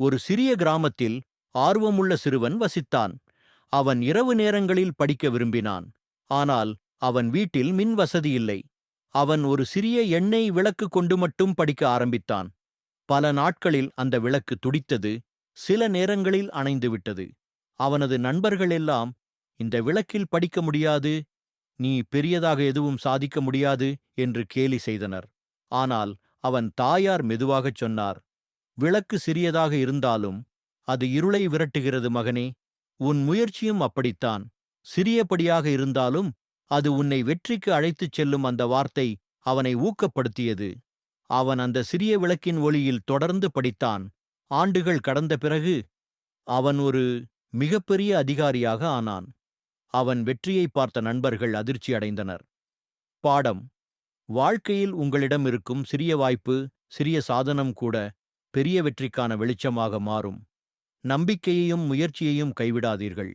ஒரு சிறிய கிராமத்தில் ஆர்வமுள்ள சிறுவன் வசித்தான். அவன் இரவு நேரங்களில் படிக்க விரும்பினான். ஆனால் அவன் வீட்டில் மின் வசதி இல்லை. அவன் ஒரு சிறிய எண்ணெய் விளக்கு கொண்டு மட்டும் படிக்க ஆரம்பித்தான். பல நாட்களில் அந்த விளக்கு துடித்தது சில நேரங்களில் அணைந்துவிட்டது அவனது நண்பர்கள் எல்லாம் இந்த விளக்கில் படிக்க முடியாது நீ பெரியதாக எதுவும் சாதிக்க முடியாது என்று கேலி செய்தனர். ஆனால் அவன் தாயார் மெதுவாகச் சொன்னார் விளக்கு சிறியதாக இருந்தாலும் அது இருளை விரட்டுகிறது மகனே உன் முயற்சியும் அப்படித்தான். சிறியபடியாக இருந்தாலும் அது உன்னை வெற்றிக்கு அழைத்துச் செல்லும் அந்த வார்த்தை அவனை ஊக்கப்படுத்தியது. அவன் அந்த சிறிய விளக்கின் ஒளியில் தொடர்ந்து படித்தான். ஆண்டுகள் கடந்த பிறகு அவன் ஒரு மிகப்பெரிய அதிகாரியாக ஆனான். அவன் வெற்றியை பார்த்த நண்பர்கள் அதிர்ச்சி அடைந்தனர். பாடம். வாழ்க்கையில் உங்களிடம் இருக்கும் சிறிய வாய்ப்பு சிறிய சாதனம் கூட பெரிய வெற்றிக்கான வெளிச்சமாக மாறும். நம்பிக்கையையும் முயற்சியையும் கைவிடாதீர்கள்.